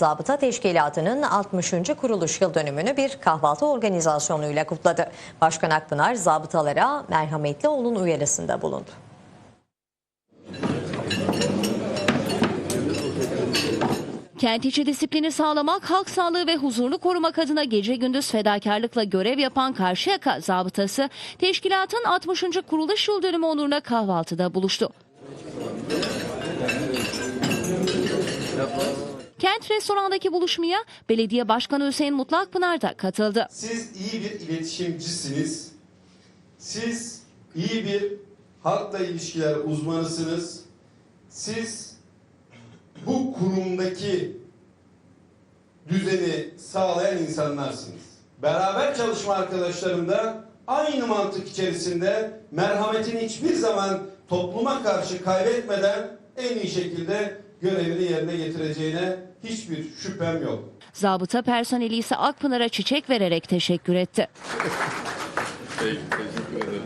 Zabıta Teşkilatı'nın 60. kuruluş yıl dönümünü bir kahvaltı organizasyonuyla kutladı. Başkan Akpınar zabıtalara merhametli olun uyarısında bulundu. Kent içi disiplini sağlamak, halk sağlığı ve huzurunu korumak adına gece gündüz fedakarlıkla görev yapan Karşıyaka zabıtası, teşkilatın 60. kuruluş yıl dönümü onuruna kahvaltıda buluştu. Kent restorandaki buluşmaya belediye başkanı Hüseyin Mutlu Akpınar da katıldı. Siz iyi bir iletişimcisiniz. Siz iyi bir halkla ilişkiler uzmanısınız. Siz bu kurumdaki düzeni sağlayan insanlarsınız. Beraber çalışma arkadaşlarım da aynı mantık içerisinde merhametini hiçbir zaman topluma karşı kaybetmeden en iyi şekilde görevini yerine getireceğine hiçbir şüphem yok. Zabıta personeli ise Akpınar'a çiçek vererek teşekkür etti. Peki, teşekkür ederim.